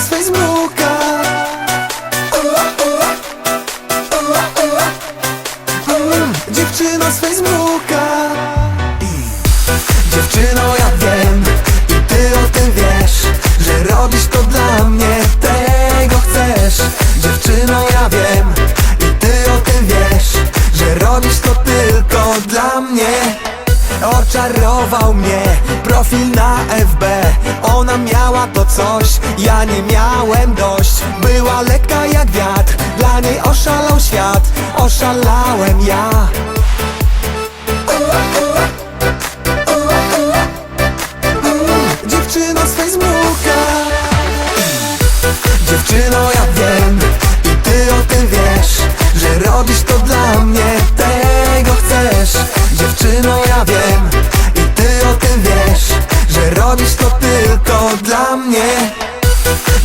z Facebooka. Dziewczyno z Facebooka. Dziewczyno ja wiem i ty o tym wiesz Że robisz to dla mnie, tego chcesz. Dziewczyno ja wiem i ty o tym wiesz Że robisz to tylko dla mnie. Oczarował mnie profil na FB Ona miała to coś, ja nie miałem dość. Była lekka jak wiatr, dla niej oszalał świat. Oszalałem ja. Dziewczyno z Facebooka. Dziewczyno ja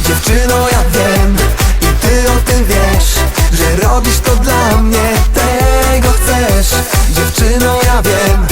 Dziewczyno, ja wiem i ty o tym wiesz Że robisz to dla mnie, tego chcesz. Dziewczyno, ja wiem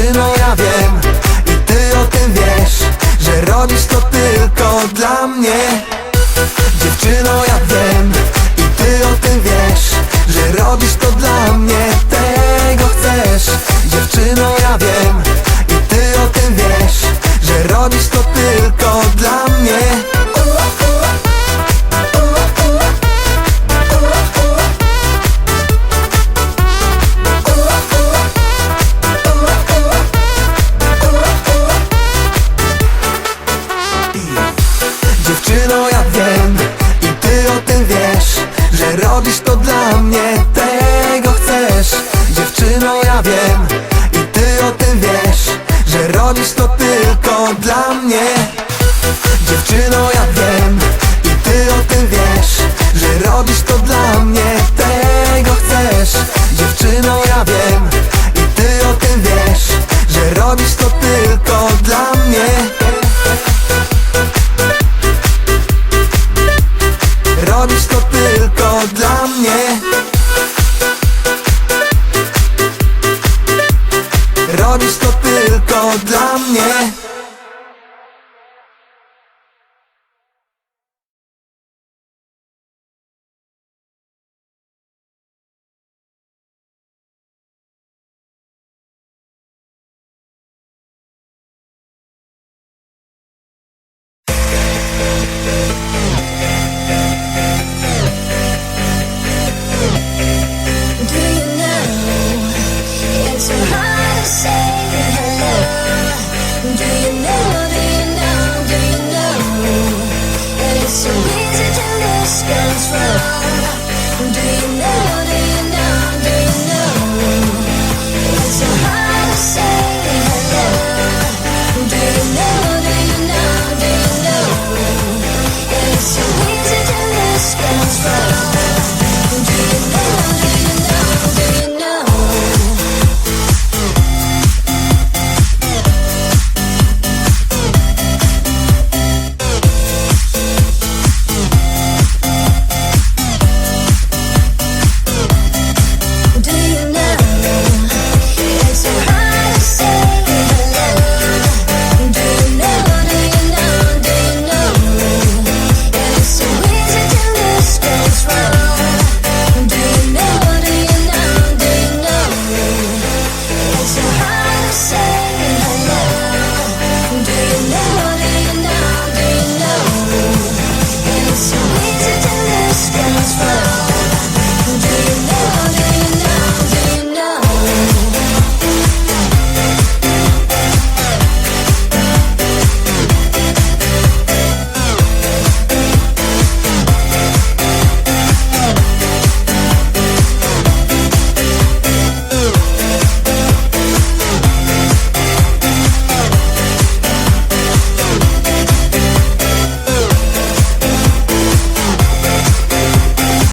dziewczyno ja wiem. I ty o tym wiesz Że robisz to tylko dla mnie. Dziewczyno ja wiem. I ty o tym wiesz Że robisz to ja wiem. Robisz to tylko dla mnie.